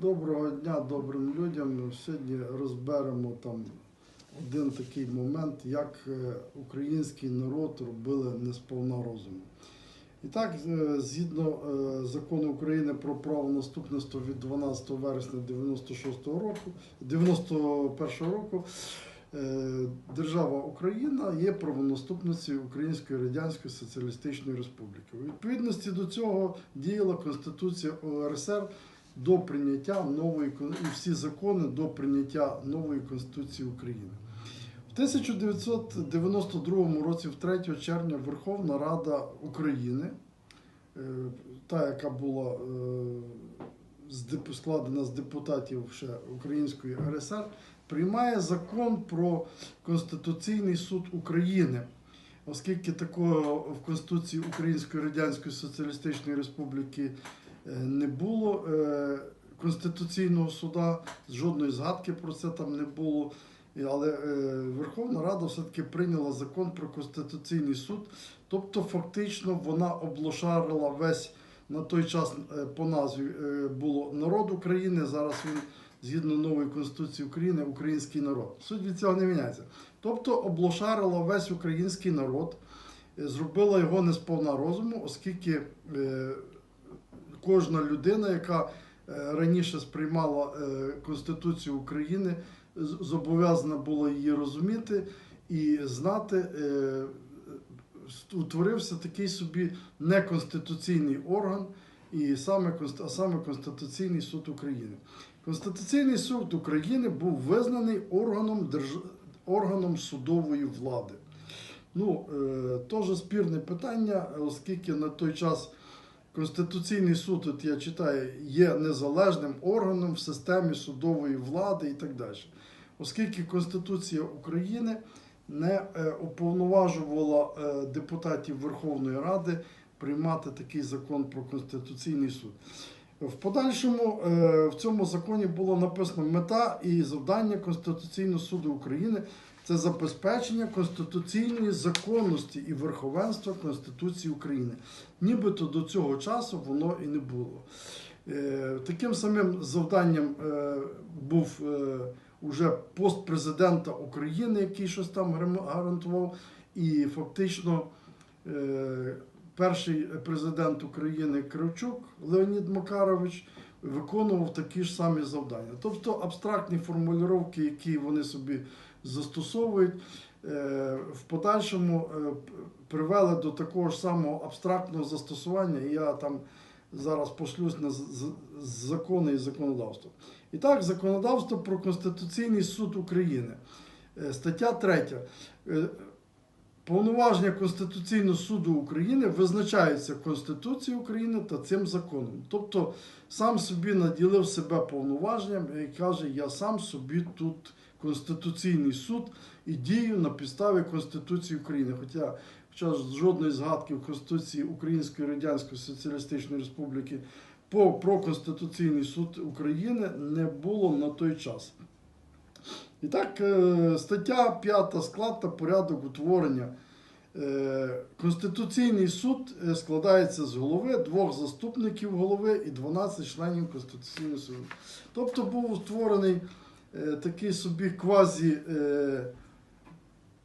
Доброго дня добрим людям. Сьогодні розберемо там один такий момент, як е, український народ робили несповна розуму. І так, е, згідно е, закону України про право наступництва від 12 вересня 96 року, 91 року, держава Україна є правонаступницею Української Радянської Соціалістичної Республіки. У відповідності до цього діяла Конституція УРСР до прийняття нової і всі закони до прийняття нової Конституції України. В 1992 році, в 3 червня, Верховна Рада України, е, та, яка була е, складена з депутатів ще Української РСР, приймає закон про Конституційний суд України. Оскільки такого в Конституції Української Радянської Соціалістичної Республіки не було е, Конституційного суда, жодної згадки про це там не було. Але е, Верховна Рада все-таки прийняла закон про Конституційний суд, тобто фактично вона облошарила весь на той час е, по назві е, було народ України. Зараз він згідно нової Конституції України український народ. Суть від цього не міняється. Тобто облошарила весь український народ, е, зробила його не сповна розуму, оскільки е, кожна людина, яка е, раніше сприймала е, Конституцію України, зобов'язана була її розуміти і знати. е, Утворився такий собі неконституційний орган, і саме, а саме Конституційний суд України. Конституційний суд України був визнаний органом, держ... органом судової влади. Ну, е, теж спірне питання, оскільки на той час Конституційний суд, от я читаю, є незалежним органом в системі судової влади і так далі. Оскільки Конституція України не е, уповноважувала е, депутатів Верховної Ради приймати такий закон про Конституційний суд. В подальшому е, в цьому законі було написано мета і завдання Конституційного суду України це забезпечення конституційної законності і верховенства Конституції України. Нібито до цього часу воно і не було. Е, Таким самим завданням е, був е, уже пост президента України, який щось там гарантував, і фактично перший президент України Кравчук Леонід Макарович виконував такі ж самі завдання. Тобто абстрактні формулювання, які вони собі застосовують, е, в подальшому е, привели до такого ж самого абстрактного застосування. І я там зараз пошлюсь на закони і законодавство. І так, законодавство про Конституційний суд України. Е, Стаття 3. Е, Повноваження Конституційного суду України визначаються Конституцією України та цим законом. Тобто сам собі наділив себе повноваженням і каже, я сам собі тут Конституційний суд і дію на підставі Конституції України. Хоча, хоча жодної згадки в Конституції Української Радянської Соціалістичної Республіки по, про Конституційний суд України не було на той час. І так, е, стаття 5 склад та порядок утворення. Е, Конституційний суд е, складається з голови, двох заступників голови і 12 членів Конституційного суду. Тобто був створений такий собі квазі е,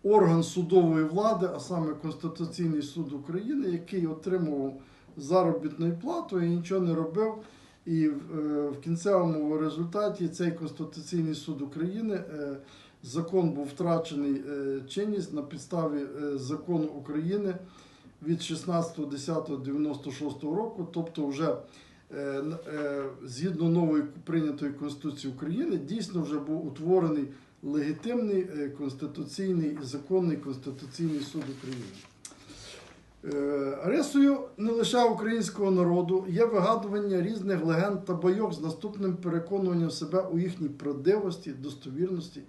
орган судової влади, а саме Конституційний суд України, який отримував заробітну плату і нічого не робив. І в, е, кінцевому результаті цей Конституційний суд України е, закон був втрачений е, чинність на підставі е, закону України від 16.10.96 року, тобто вже е, е, згідно нової прийнятої Конституції України дійсно вже був утворений легітимний е, конституційний і законний Конституційний суд України. Е, Рисою не лише українського народу є вигадування різних легенд та байок з наступним переконуванням себе у їхній правдивості, достовірності.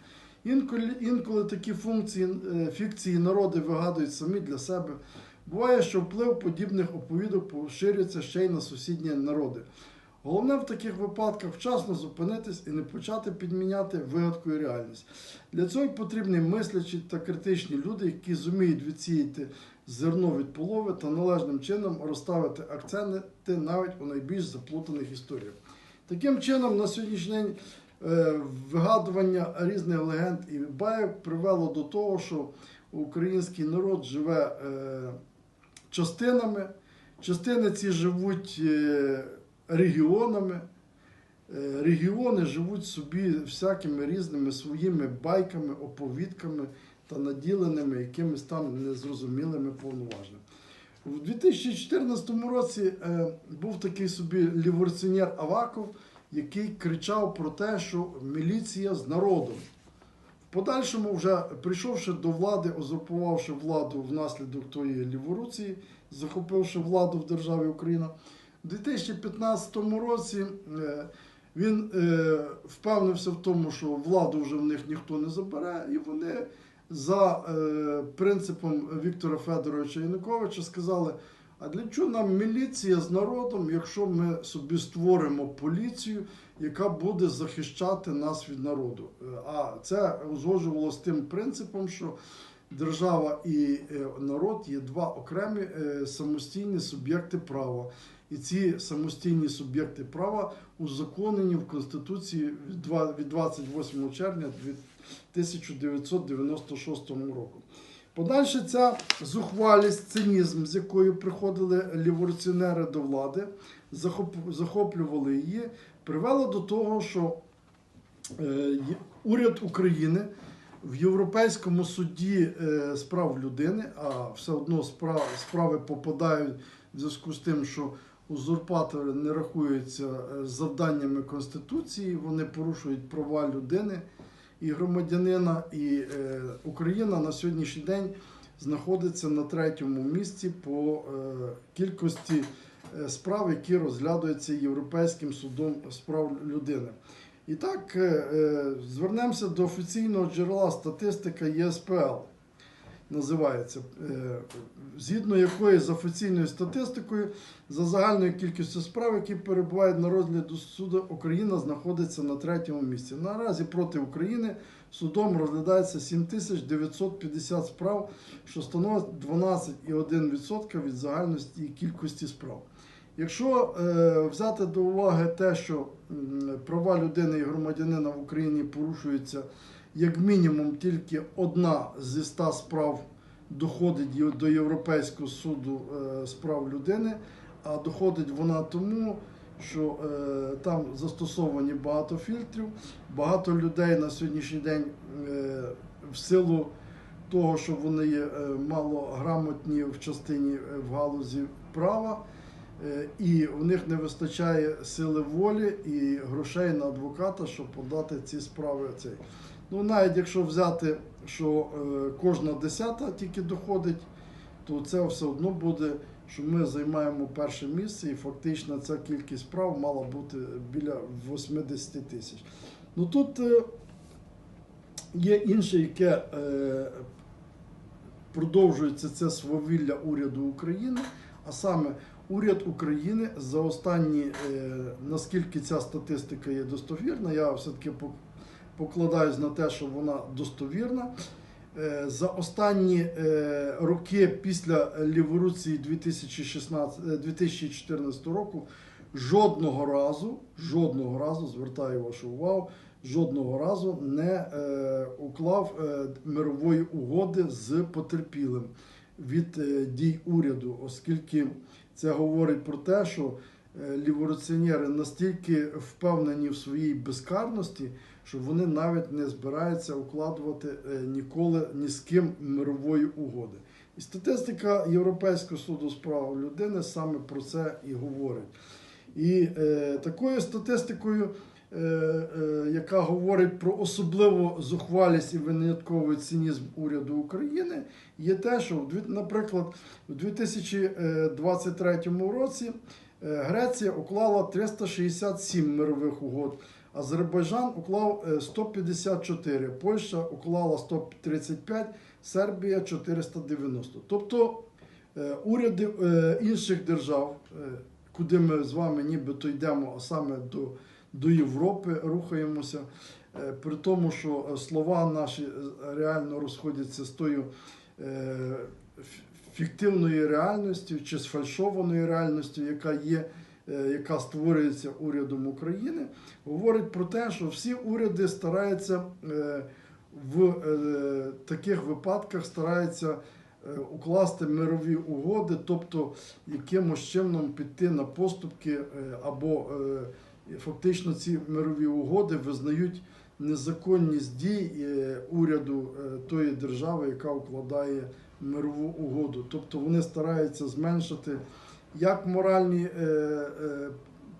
Інколи, інколи такі функції, е, фікції народи вигадують самі для себе. Буває, що вплив подібних оповідок поширюється ще й на сусідні народи. Головне в таких випадках вчасно зупинитись і не почати підміняти вигадкою реальність. Для цього потрібні мислячі та критичні люди, які зуміють відсіяти зерно від полови та належним чином розставити акценти навіть у найбільш заплутаних історіях. Таким чином, на сьогоднішній день е, вигадування різних легенд і байок привело до того, що український народ живе е, частинами, частини ці живуть е, регіонами. Е, Регіони живуть собі всякими різними своїми байками, оповідками та наділеними якимись там незрозумілими повноваженнями. У 2014 році е, був такий собі ліворціонер Аваков, який кричав про те, що міліція з народом. Подальшому, вже прийшовши до влади, узурпувавши владу внаслідок тої ліворуції, захопивши владу в державі Україна, у 2015 році е, він е, впевнився в тому, що владу вже в них ніхто не забере, і вони за е, принципом Віктора Федоровича Януковича сказали: а для чого нам міліція з народом, якщо ми собі створимо поліцію, яка буде захищати нас від народу? Е, А це узгоджувало з тим принципом, що держава і е, народ є два окремі е, самостійні суб'єкти права. І ці самостійні суб'єкти права узаконені в Конституції від два- від 28 червня 1996 року. Подальше ця зухвалість, цинізм, з якою приходили ліворуціонери до влади, захоп- захоплювали її, привело до того, що е, уряд України в Європейському суді е, з прав людини, а все одно справи, справи попадають в зв'язку з тим, що узурпатори не рахуються е, завданнями Конституції, вони порушують права людини і громадянина. І е, Україна на сьогоднішній день знаходиться на третьому місці по е, кількості е, справ, які розглядаються Європейським судом з прав людини. І так, звернемося до офіційного джерела статистика ЄСПЛ. Називається, е, згідно якої з офіційною статистикою за загальною кількістю справ, які перебувають на розгляді суду, Україна знаходиться на третьому місці. Наразі проти України судом розглядається 7950 справ, що становить 12,1% від загальності кількості справ. Якщо е, взяти до уваги те, що права людини і громадянина в Україні порушуються як мінімум тільки одна зі ста справ доходить до Європейського суду е, з прав людини, а доходить вона тому, що е, там застосовані багато фільтрів, багато людей на сьогоднішній день е, в силу того, що вони є е, малограмотні в частині е, в галузі права. І у них не вистачає сили волі і грошей на адвоката, щоб подати ці справи. Цей. Ну, навіть якщо взяти, що е, кожна десята тільки доходить, то це все одно буде, що ми займаємо перше місце, і фактично ця кількість справ мала бути біля 80 тисяч. Ну тут е, є інше, яке е, продовжується це свавілля уряду України, а саме уряд України за останні, наскільки ця статистика є достовірна, я все-таки покладаюсь на те, що вона достовірна. Е, За останні е, роки після ліворуції 2016, е, 2014 року жодного разу, жодного разу, звертаю вашу увагу, жодного разу не уклав мирової угоди з потерпілим від дій уряду, оскільки це говорить про те, що ліворуціонери настільки впевнені в своїй безкарності, що вони навіть не збираються укладувати е, ніколи ні з ким мирової угоди. І статистика Європейського суду з прав людини саме про це і говорить. І е, такою статистикою, е, е, яка говорить про особливу зухвалість і винятковий цинізм уряду України, є те, що, наприклад, у 2023 році е, Греція уклала 367 мирових угод. Азербайджан уклав е, 154, Польща уклала 135, Сербія 490. Тобто е, уряди е, інших держав, е, куди ми з вами нібито йдемо, а саме до, до Європи рухаємося, е, при тому, що е, слова наші е, реально розходяться з тою е, фіктивною реальністю чи сфальшованою реальністю, яка є е, яка створюється урядом України, говорить про те, що всі уряди стараються е, в е, таких випадках стараються е, укласти мирові угоди, тобто якимось чином піти на поступки е, або е, фактично ці мирові угоди визнають незаконність дій е, уряду е, тої держави, яка укладає мирову угоду. Тобто вони стараються зменшити як моральні е, е,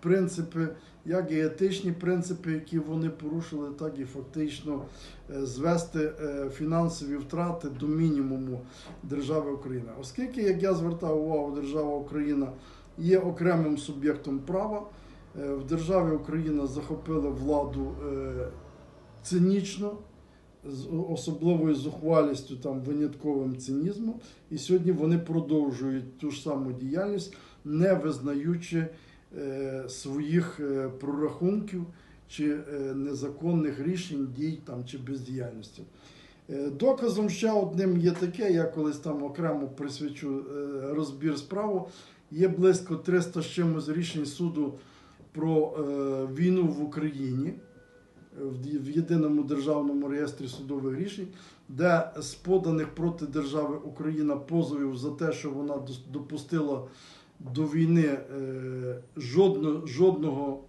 принципи, як і етичні принципи, які вони порушили, так і фактично е, звести е, фінансові втрати до мінімуму держави Україна. Оскільки, як я звертав увагу, держава Україна є окремим суб'єктом права. Е, В державі Україна захопила владу е, цинічно, з особливою зухвалістю, там винятковим цинізмом. І сьогодні вони продовжують ту ж саму діяльність, не визнаючи е, своїх е, прорахунків чи е, незаконних рішень, дій там, чи бездіяльності. Е, Доказом ще одним є таке, я колись там окремо присвячу е, розбір справу. Є близько 300 з чимось рішень суду про е, війну в Україні в єдиному державному реєстрі судових рішень, де з поданих проти держави Україна позовів за те, що вона допустила до війни е, жодно, жодного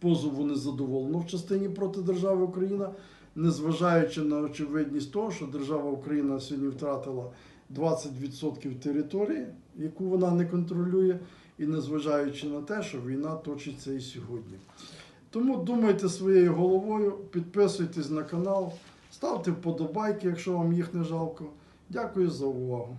позову не задоволено в частині проти держави Україна, незважаючи на очевидність того, що держава Україна сьогодні втратила 20% території, яку вона не контролює, і незважаючи на те, що війна точиться і сьогодні. Тому думайте своєю головою, підписуйтесь на канал, ставте вподобайки, якщо вам їх не жалко. Дякую за увагу.